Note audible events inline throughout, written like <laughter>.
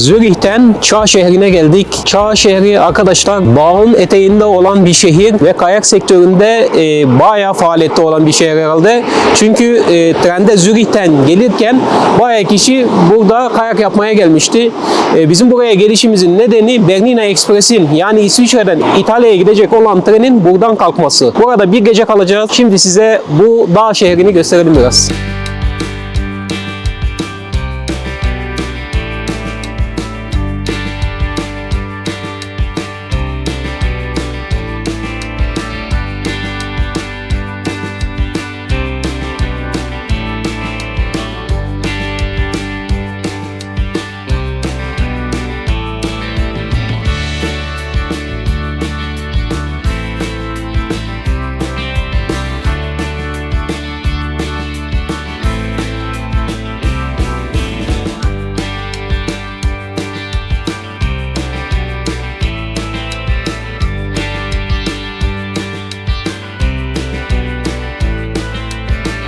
Zürih'ten Çağ şehrine geldik. Çağ şehri arkadaşlar bağın eteğinde olan bir şehir ve kayak sektöründe e, bayağı faaliyette olan bir şehir herhalde. Çünkü e, trende Zürih'ten gelirken bayağı kişi burada kayak yapmaya gelmişti. E, bizim buraya gelişimizin nedeni Bernina Express'in yani İsviçre'den İtalya'ya gidecek olan trenin buradan kalkması. Burada bir gece kalacağız. Şimdi size bu dağ şehrini gösterelim biraz.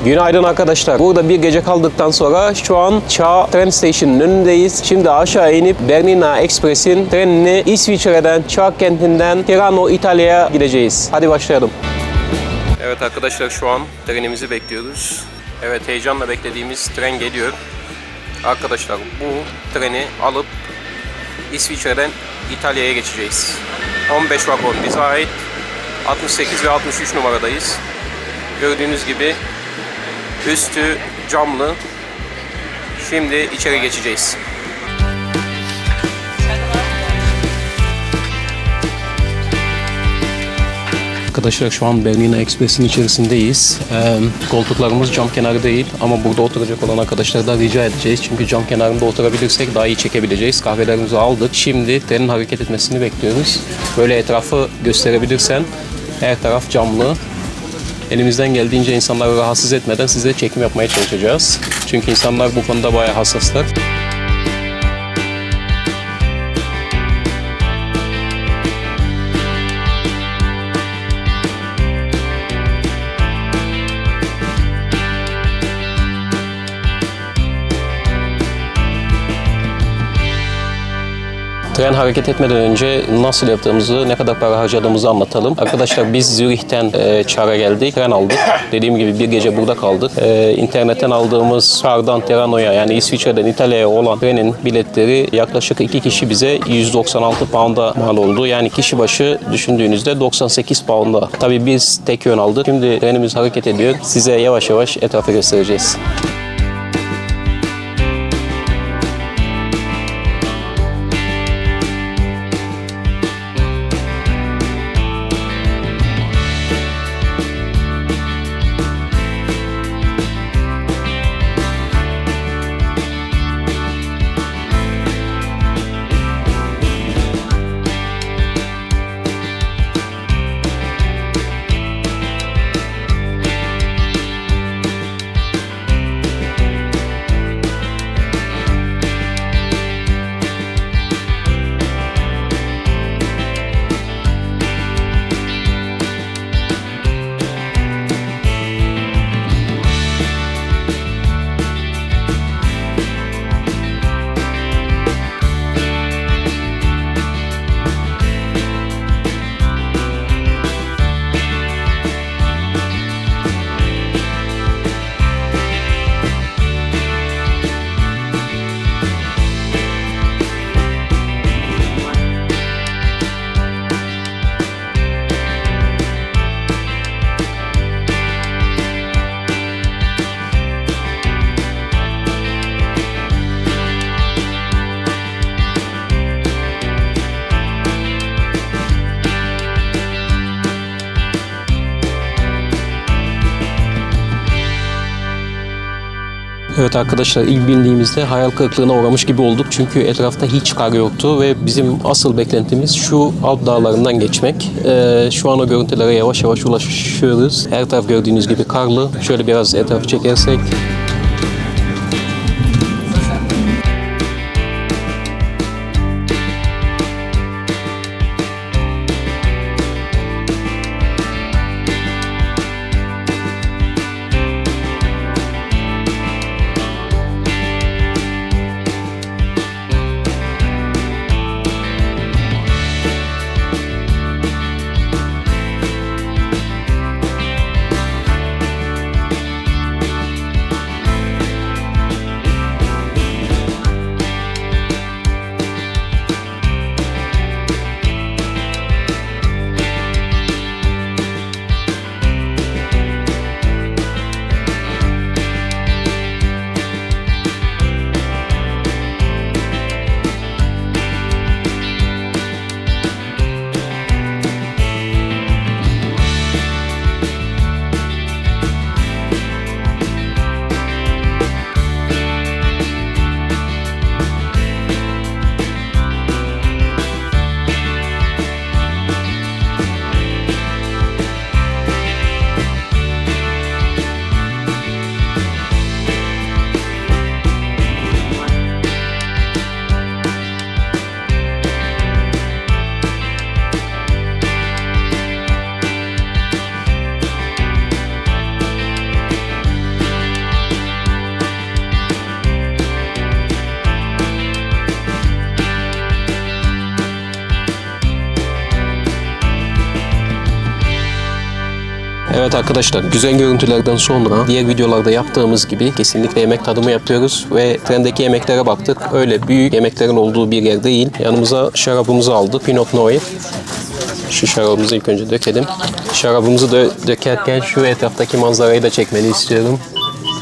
Günaydın arkadaşlar. Burada bir gece kaldıktan sonra şu an Çağ Tren Station'ın önündeyiz. Şimdi aşağı inip Bernina Express'in trenini İsviçre'den, Çağ kentinden Tirano, İtalya'ya gideceğiz. Hadi başlayalım. Evet arkadaşlar şu an trenimizi bekliyoruz. Evet heyecanla beklediğimiz tren geliyor. Arkadaşlar bu treni alıp İsviçre'den İtalya'ya geçeceğiz. 15 vagon bize ait. 68 ve 63 numaradayız. Gördüğünüz gibi Üstü camlı. Şimdi içeri geçeceğiz. Arkadaşlar şu an Bernina Express'in içerisindeyiz. Ee, koltuklarımız cam kenarı değil ama burada oturacak olan arkadaşlardan rica edeceğiz. Çünkü cam kenarında oturabilirsek daha iyi çekebileceğiz. Kahvelerimizi aldık. Şimdi trenin hareket etmesini bekliyoruz. Böyle etrafı gösterebilirsen her taraf camlı. Elimizden geldiğince insanları rahatsız etmeden size çekim yapmaya çalışacağız. Çünkü insanlar bu konuda bayağı hassaslar. Tren hareket etmeden önce nasıl yaptığımızı, ne kadar para harcadığımızı anlatalım. Arkadaşlar biz Zürih'ten e, Çar'a geldik, tren aldık. Dediğim gibi bir gece burada kaldık. E, internetten aldığımız Çar'dan Terano'ya yani İsviçre'den İtalya'ya olan trenin biletleri yaklaşık iki kişi bize 196 pound'a mal oldu. Yani kişi başı düşündüğünüzde 98 pound'a. Tabii biz tek yön aldık. Şimdi trenimiz hareket ediyor. Size yavaş yavaş etrafı göstereceğiz. Evet arkadaşlar ilk bindiğimizde hayal kırıklığına uğramış gibi olduk. Çünkü etrafta hiç kar yoktu ve bizim asıl beklentimiz şu Alp dağlarından geçmek. Ee, şu an o görüntülere yavaş yavaş ulaşıyoruz. Her taraf gördüğünüz gibi karlı. Şöyle biraz etrafı çekersek. Evet arkadaşlar güzel görüntülerden sonra diğer videolarda yaptığımız gibi kesinlikle yemek tadımı yapıyoruz ve trendeki yemeklere baktık. Öyle büyük yemeklerin olduğu bir yer değil. Yanımıza şarabımızı aldık. Pinot Noir. Şu şarabımızı ilk önce dökelim. Şarabımızı dö- dökerken şu etraftaki manzarayı da çekmeni istiyorum.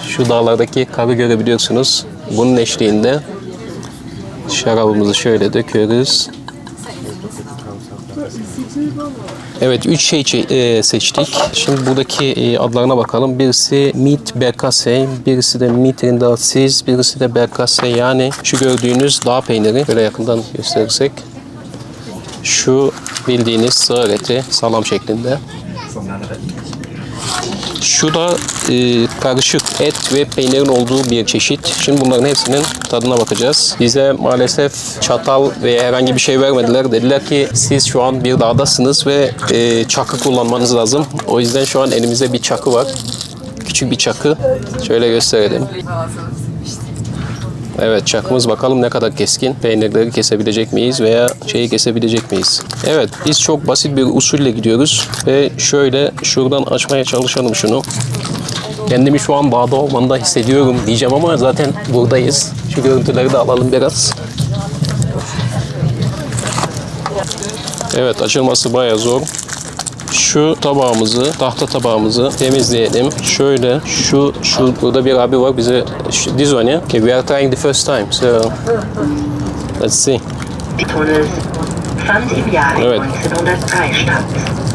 Şu dağlardaki karı görebiliyorsunuz. Bunun eşliğinde şarabımızı şöyle döküyoruz. Evet, üç şey çe- e, seçtik. Şimdi buradaki e, adlarına bakalım. Birisi Meat Berkase, birisi de Meat Rindatsiz, birisi de Berkase. Yani şu gördüğünüz dağ peyniri. Böyle yakından gösterirsek. Şu bildiğiniz sığır eti, salam şeklinde. Şu da e, karışık et ve peynirin olduğu bir çeşit. Şimdi bunların hepsinin tadına bakacağız. Bize maalesef çatal veya herhangi bir şey vermediler. Dediler ki siz şu an bir dağdasınız ve e, çakı kullanmanız lazım. O yüzden şu an elimizde bir çakı var. Küçük bir çakı. Şöyle gösterelim. Evet çakımız bakalım ne kadar keskin. Peynirleri kesebilecek miyiz veya şeyi kesebilecek miyiz? Evet biz çok basit bir usulle gidiyoruz ve şöyle şuradan açmaya çalışalım şunu. Kendimi şu an bağda olmanda hissediyorum diyeceğim ama zaten buradayız. Şu görüntüleri de alalım biraz. Evet açılması bayağı zor. Şu tabağımızı, tahta tabağımızı temizleyelim. Şöyle şu şu burada bir abi var bize şu, this one yeah? Okay, we are trying the first time. So let's see. Die Tunnels 20 Jahre Evet.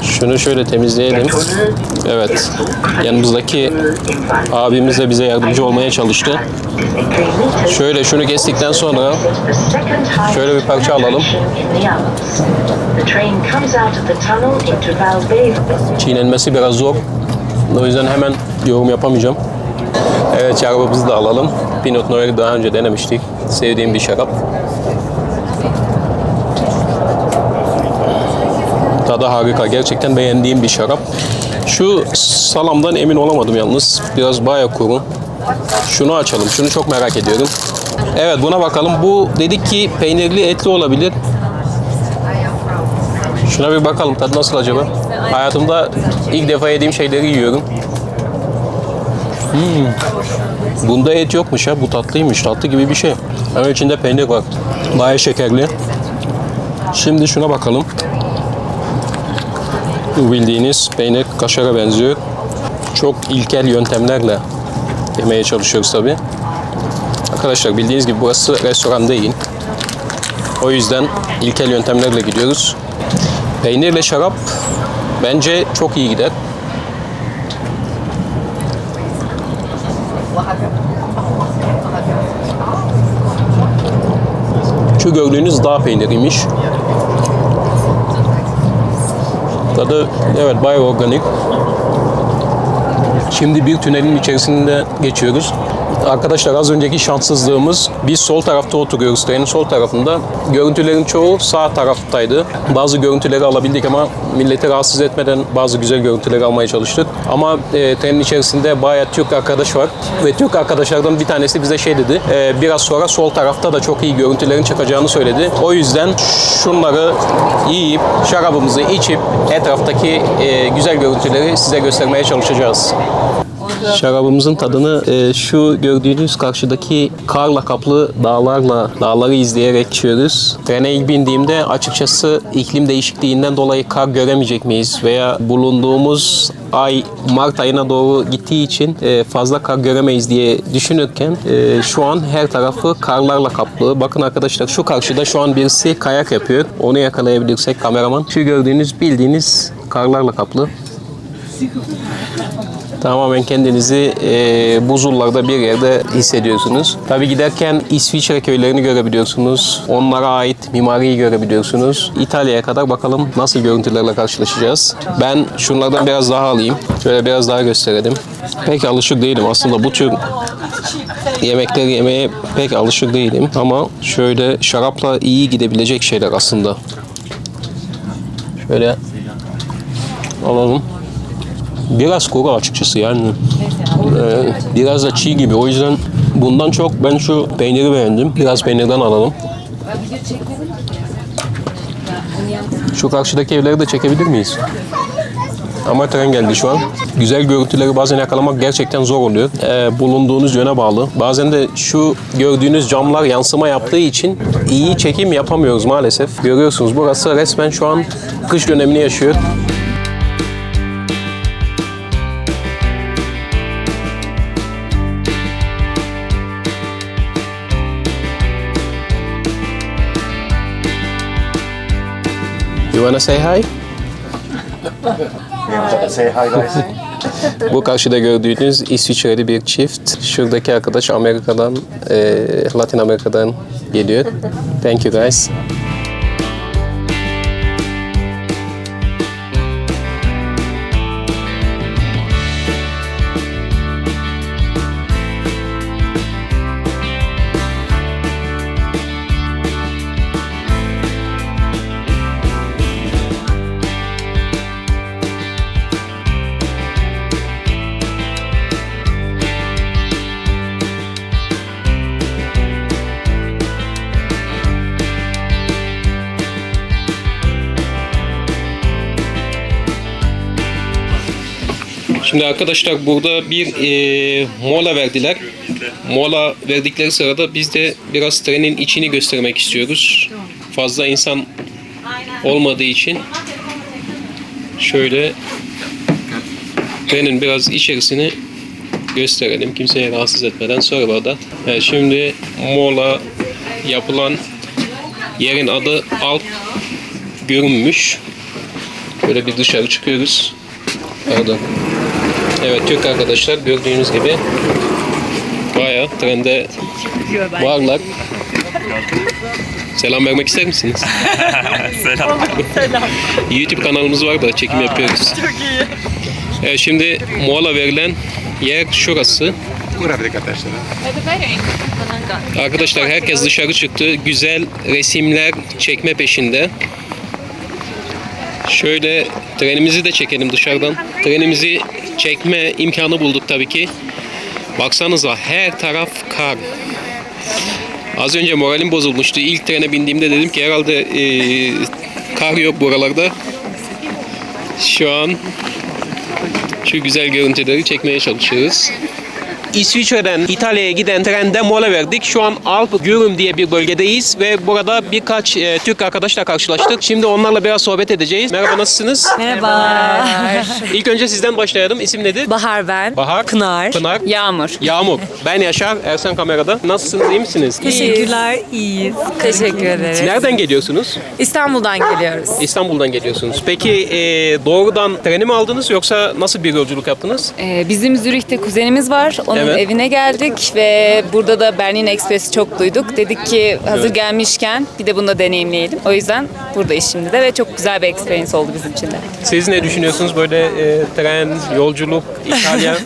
1903 stand. Şunu şöyle temizleyelim. Evet. Yanımızdaki abimiz de bize yardımcı olmaya çalıştı. Şöyle şunu kestikten sonra Şöyle bir parça alalım. çiğnenmesi biraz zor. O yüzden hemen yorum yapamayacağım. Evet şarabımızı da alalım. Pinot Noir'i daha önce denemiştik. Sevdiğim bir şarap. Tadı harika. Gerçekten beğendiğim bir şarap. Şu salamdan emin olamadım yalnız. Biraz bayağı kuru. Şunu açalım. Şunu çok merak ediyorum. Evet buna bakalım. Bu dedik ki peynirli etli olabilir. Şuna bir bakalım tadı nasıl acaba? Hayatımda ilk defa yediğim şeyleri yiyorum. Hmm. Bunda et yokmuş ha. Bu tatlıymış. Tatlı gibi bir şey. Ama içinde peynir var. Bayağı şekerli. Şimdi şuna bakalım. Bu bildiğiniz peynir kaşara benziyor. Çok ilkel yöntemlerle yemeye çalışıyoruz tabi. Arkadaşlar bildiğiniz gibi burası restoran değil. O yüzden ilkel yöntemlerle gidiyoruz. Peynirle şarap bence çok iyi gider. Şu gördüğünüz dağ peyniriymiş. Tadı evet bayağı organik. Şimdi bir tünelin içerisinde geçiyoruz. Arkadaşlar az önceki şanssızlığımız biz sol tarafta oturuyoruz trenin sol tarafında. Görüntülerin çoğu sağ taraftaydı. Bazı görüntüleri alabildik ama milleti rahatsız etmeden bazı güzel görüntüleri almaya çalıştık. Ama e, trenin içerisinde bayağı Türk arkadaş var. Ve Türk arkadaşlardan bir tanesi bize şey dedi. e, biraz sonra sol tarafta da çok iyi görüntülerin çıkacağını söyledi. O yüzden şunları yiyip şarabımızı içip etraftaki e, güzel görüntüleri size göstermeye çalışacağız. Şarabımızın tadını e, şu gördüğünüz karşıdaki karla kaplı dağlarla, dağları izleyerek içiyoruz. Trene ilk bindiğimde açıkçası iklim değişikliğinden dolayı kar göremeyecek miyiz? Veya bulunduğumuz ay Mart ayına doğru gittiği için e, fazla kar göremeyiz diye düşünürken e, şu an her tarafı karlarla kaplı. Bakın arkadaşlar şu karşıda şu an birisi kayak yapıyor. Onu yakalayabilirsek kameraman. Şu gördüğünüz bildiğiniz karlarla kaplı. Tamamen kendinizi e, buzullarda bir yerde hissediyorsunuz. Tabi giderken İsviçre köylerini görebiliyorsunuz. Onlara ait mimariyi görebiliyorsunuz. İtalya'ya kadar bakalım nasıl görüntülerle karşılaşacağız. Ben şunlardan biraz daha alayım. Şöyle biraz daha gösterelim. Pek alışık değilim aslında bu tür yemekleri yemeye pek alışık değilim. Ama şöyle şarapla iyi gidebilecek şeyler aslında. Şöyle alalım. Biraz kuru açıkçası yani. Ee, biraz da çiğ gibi. O yüzden bundan çok ben şu peyniri beğendim. Biraz peynirden alalım. Şu karşıdaki evleri de çekebilir miyiz? Ama tren geldi şu an. Güzel görüntüleri bazen yakalamak gerçekten zor oluyor. Ee, bulunduğunuz yöne bağlı. Bazen de şu gördüğünüz camlar yansıma yaptığı için iyi çekim yapamıyoruz maalesef. Görüyorsunuz burası resmen şu an kış dönemini yaşıyor. You wanna say hi? Say hi guys. <laughs> Bu karşıda gördüğünüz İsviçreli bir çift. Şuradaki arkadaş Amerika'dan, e, Latin Amerika'dan geliyor. Thank you guys. Şimdi arkadaşlar burada bir e, mola verdiler. Mola verdikleri sırada biz de biraz trenin içini göstermek istiyoruz. Fazla insan olmadığı için şöyle trenin biraz içerisini gösterelim kimseye rahatsız etmeden sonra Evet, şimdi mola yapılan yerin adı Alp görünmüş. Böyle bir dışarı çıkıyoruz. Pardon. Evet Türk arkadaşlar gördüğünüz gibi bayağı trende varlar. Selam vermek ister misiniz? <laughs> Selam. YouTube kanalımız var da çekim yapıyoruz. Çok iyi. Evet, şimdi mola verilen yer şurası. Arkadaşlar herkes dışarı çıktı. Güzel resimler çekme peşinde. Şöyle trenimizi de çekelim dışarıdan. Trenimizi çekme imkanı bulduk tabii ki. Baksanıza her taraf kar. Az önce moralim bozulmuştu. İlk trene bindiğimde dedim ki herhalde eee, kar yok buralarda. Şu an şu güzel görüntüleri çekmeye çalışıyoruz. İsviçre'den İtalya'ya giden trende mola verdik. Şu an Alp Gürüm diye bir bölgedeyiz ve burada birkaç e, Türk arkadaşla karşılaştık. Şimdi onlarla biraz sohbet edeceğiz. Merhaba nasılsınız? Merhaba. <laughs> İlk önce sizden başlayalım. İsim nedir? Bahar ben. Bahar. Pınar. Pınar. Yağmur. Yağmur. Ben Yaşar. Ersen kamerada. Nasılsınız? iyi misiniz? Teşekkürler, iyiyiz. Teşekkür ederiz. Nereden geliyorsunuz? İstanbul'dan geliyoruz. İstanbul'dan geliyorsunuz. Peki e, doğrudan treni mi aldınız yoksa nasıl bir yolculuk yaptınız? Ee, bizim Zürih'te kuzenimiz var. Onun Evet. evine geldik ve burada da Berlin Express'i çok duyduk. Dedik ki hazır gelmişken bir de bunu da deneyimleyelim. O yüzden buradayız şimdi de ve çok güzel bir experience oldu bizim için de. Siz ne düşünüyorsunuz böyle e, tren, yolculuk, İtalya? <laughs>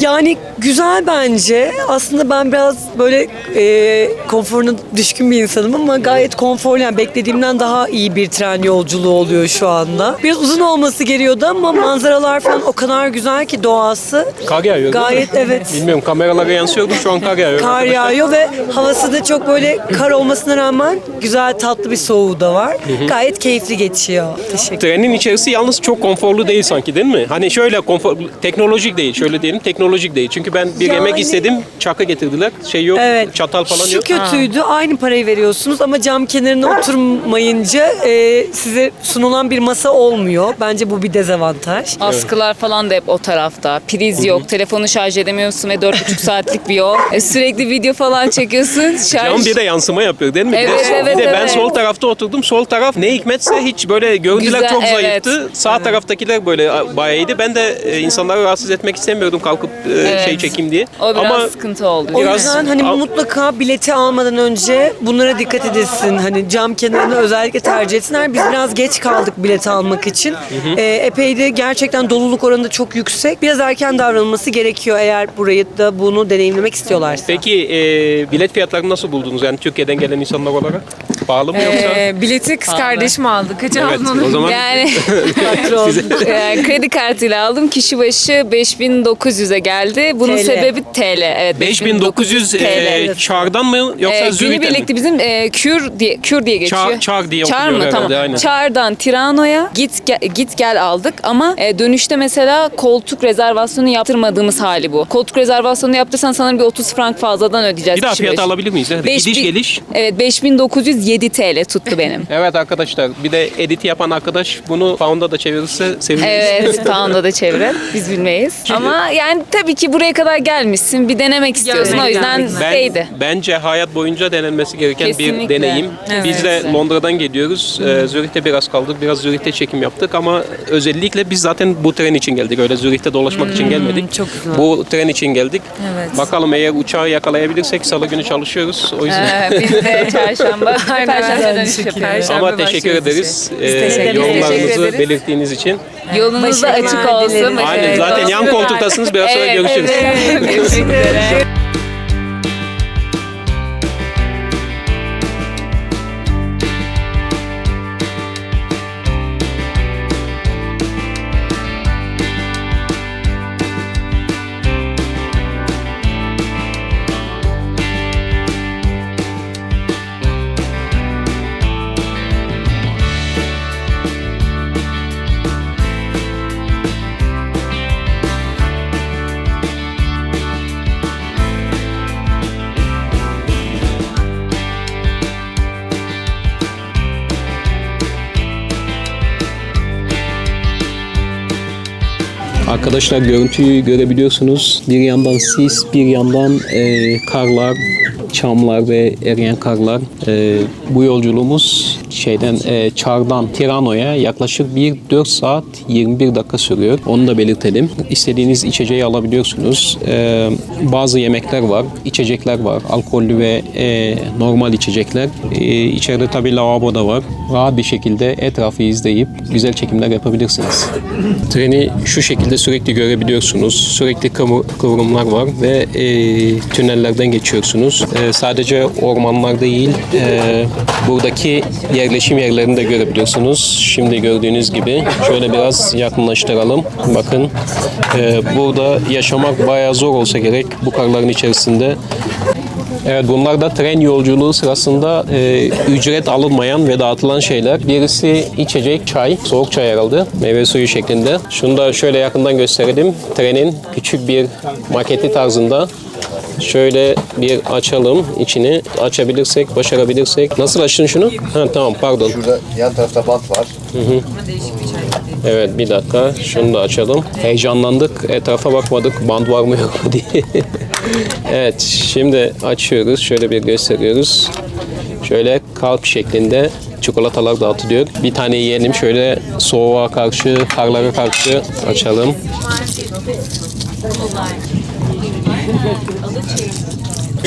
Yani güzel bence. Aslında ben biraz böyle e, konforuna düşkün bir insanım ama gayet konforlu. Yani beklediğimden daha iyi bir tren yolculuğu oluyor şu anda. Biraz uzun olması gerekiyordu ama manzaralar falan o kadar güzel ki doğası. Kar yağıyor değil mi? Gayet evet. Bilmiyorum kameralara yansıyordu şu an kar yağıyor. Kar yağıyor ve havası da çok böyle kar olmasına rağmen güzel tatlı bir soğuğu da var. Gayet keyifli geçiyor. Teşekkür Trenin içerisi yalnız çok konforlu değil sanki değil mi? Hani şöyle konfor, teknolojik değil şöyle diyelim teknolojik değil. Çünkü ben bir Yani- yemek istedim çakı getirdiler. Şey yok Evet. çatal falan Şu yok. kötüydü. Aynı parayı veriyorsunuz ama cam kenarına oturmayınca e, size sunulan bir masa olmuyor. Bence bu bir dezavantaj. Askılar falan da hep o tarafta. Priz yok. Telefonu şarj edemiyorsun ve 4,5 saatlik bir yol. E, sürekli video falan çekiyorsun. Şarj... Cam bir de yansıma yapıyor değil mi? Bir de- Evet, evet, bir de ben evet. sol tarafta oturdum. Sol taraf ne hikmetse hiç böyle görüntüler Güzel, çok evet. zayıftı. Sağ taraftakiler böyle bayağı iyiydi. Ben de e, insanları rahatsız etmek istemiyordum kalkıp e, Evet. şey çekeyim diye. O biraz Ama sıkıntı oldu. O Biraz- yüzden hani Al- mutlaka bileti almadan önce bunlara dikkat edilsin. Hani cam kenarını özellikle tercih etsinler. Biz biraz geç kaldık bilet almak için. Ee, epey de gerçekten doluluk oranı da çok yüksek. Biraz erken davranılması gerekiyor eğer burayı da bunu deneyimlemek istiyorlarsa. Peki e, bilet fiyatlarını nası buldunuz? Yani Türkiye'den gelen insanlar olarak. Pahalı mı yoksa? Ee, bileti kız kardeşim aldı. Kaça Evet aldın onu? o zaman Yani <laughs> <laughs> Patron. e, kredi kartıyla aldım. Kişi başı 5900'e geldi. Bunun TL. sebebi TL. Evet 5900 TL. e, çardan mı yoksa Ee, Zürich'ten mi? günübirlikte bizim e, kür diye kür diye geçiyor. Çağ- Çağ diye Çağ okunuyor mı? herhalde, Tamam. aynen. Çağr'dan Tirano'ya git gel, git gel aldık ama e, dönüşte mesela koltuk rezervasyonu yaptırmadığımız hali bu. Koltuk rezervasyonu yaptırsan sanırım bir 30 frank fazladan ödeyeceğiz. Bir daha kişi fiyat başı. alabilir miyiz? Evet, Gidiş bin- geliş. Evet 5907 TL tuttu benim. <laughs> Evet arkadaşlar bir de editi yapan arkadaş bunu pound'a da çevirirse seviniriz. Evet, <laughs> pound'a da çevirin. Biz bilmeyiz. Ama yani tabii ki buraya kadar gelmişsin. Bir denemek istiyorsun. Yani o yüzden Ben, bence hayat boyunca denenmesi gereken bir Kesinlikle. deneyim. Evet. Biz de Londra'dan geliyoruz. Ee, Zürih'te biraz kaldık. Biraz Zürih'te çekim yaptık ama özellikle biz zaten bu tren için geldik. Öyle Zürih'te dolaşmak için gelmedik. çok güzel. Bu tren için geldik. Evet. Bakalım eğer uçağı yakalayabilirsek salı günü çalışıyoruz. O yüzden Ee, biz de <laughs> çarşamba, perşembe dönüş yapıyoruz. Ama teşekkür ederiz. Ee, teşekkür ederiz. yorumlarınızı Teşekkür ederiz. belirttiğiniz için. Yolunuz da açık olsun. Aynen zaten yan olsun. Koltuktasınız. Biraz sonra Evet, görüşürüz. evet. Görüşmek Arkadaşlar görüntüyü görebiliyorsunuz. Bir yandan sis, bir yandan e, karlar, çamlar ve eriyen karlar. E, bu yolculuğumuz şeyden e, Çar'dan Tirano'ya yaklaşık bir 4 saat 21 dakika sürüyor. Onu da belirtelim. İstediğiniz içeceği alabiliyorsunuz. E, bazı yemekler var, içecekler var. Alkollü ve e, normal içecekler. E, içeride tabii lavabo da var. Rahat bir şekilde etrafı izleyip güzel çekimler yapabilirsiniz. Treni şu şekilde sürekli görebiliyorsunuz. Sürekli kıvrımlar var ve e, tünellerden geçiyorsunuz. E, sadece ormanlar değil, e, buradaki yerleşim yerlerini de görebiliyorsunuz. Şimdi gördüğünüz gibi şöyle biraz yakınlaştıralım. Bakın e, burada yaşamak bayağı zor olsa gerek bu karların içerisinde. Evet bunlar da tren yolculuğu sırasında e, ücret alınmayan ve dağıtılan şeyler. Birisi içecek çay, soğuk çay herhalde, meyve suyu şeklinde. Şunu da şöyle yakından gösterelim. Trenin küçük bir maketi tarzında. Şöyle bir açalım içini. Açabilirsek, başarabilirsek. Nasıl açtın şunu? Ha tamam pardon. Şurada yan tarafta bant var. Evet bir dakika şunu da açalım. Heyecanlandık etrafa bakmadık band var mı yok mu diye. <laughs> evet şimdi açıyoruz şöyle bir gösteriyoruz. Şöyle kalp şeklinde çikolatalar dağıtılıyor. Bir tane yiyelim şöyle soğuğa karşı, karlara karşı açalım.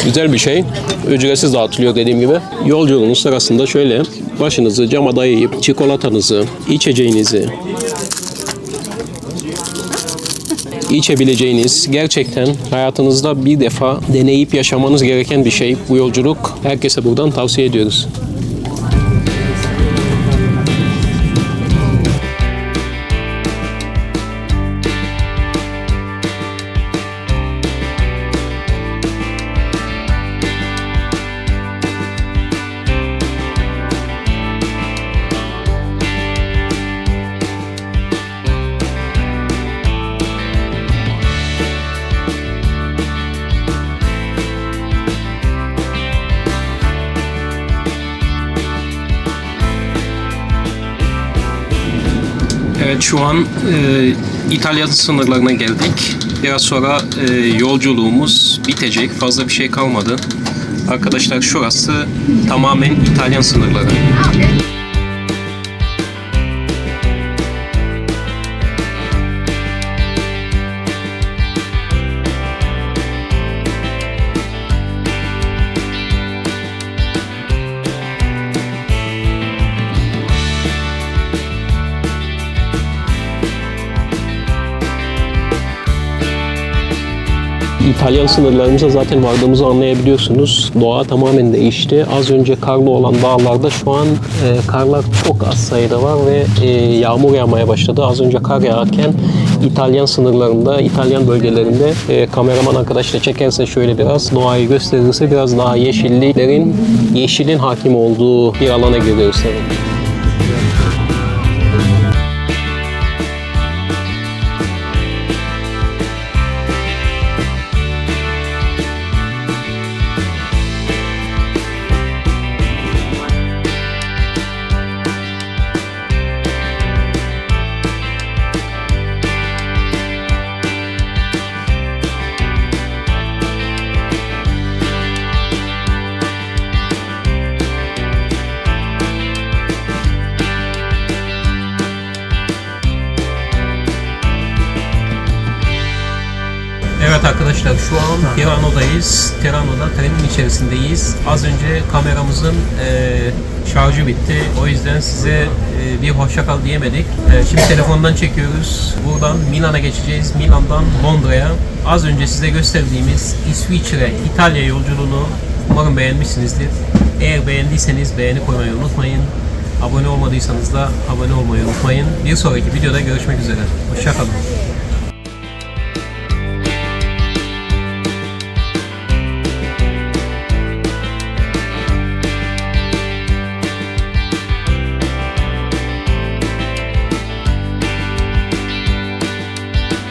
Güzel bir şey. Ücretsiz dağıtılıyor dediğim gibi. Yolculuğunuz sırasında şöyle başınızı cama dayayıp çikolatanızı, içeceğinizi, içebileceğiniz gerçekten hayatınızda bir defa deneyip yaşamanız gereken bir şey. Bu yolculuk herkese buradan tavsiye ediyoruz. Şu an e, İtalya sınırlarına geldik. Biraz sonra e, yolculuğumuz bitecek. Fazla bir şey kalmadı. Arkadaşlar şurası tamamen İtalyan sınırları. İtalyan sınırlarımıza zaten vardığımızı anlayabiliyorsunuz. Doğa tamamen değişti. Az önce karlı olan dağlarda şu an e, karlar çok az sayıda var ve e, yağmur yağmaya başladı. Az önce kar yağarken İtalyan sınırlarında, İtalyan bölgelerinde e, kameraman arkadaşla çekerse şöyle biraz doğayı gösterirse biraz daha yeşilliklerin, yeşilin hakim olduğu bir alana giriyoruz tabii. Evet arkadaşlar şu an Tirano'dayız. Tirano'da trenin içerisindeyiz. Az önce kameramızın e, şarjı bitti. O yüzden size e, bir hoşça kal diyemedik. E, şimdi telefondan çekiyoruz. Buradan Milan'a geçeceğiz. Milan'dan Londra'ya. Az önce size gösterdiğimiz İsviçre, İtalya yolculuğunu umarım beğenmişsinizdir. Eğer beğendiyseniz beğeni koymayı unutmayın. Abone olmadıysanız da abone olmayı unutmayın. Bir sonraki videoda görüşmek üzere. Hoşça kalın.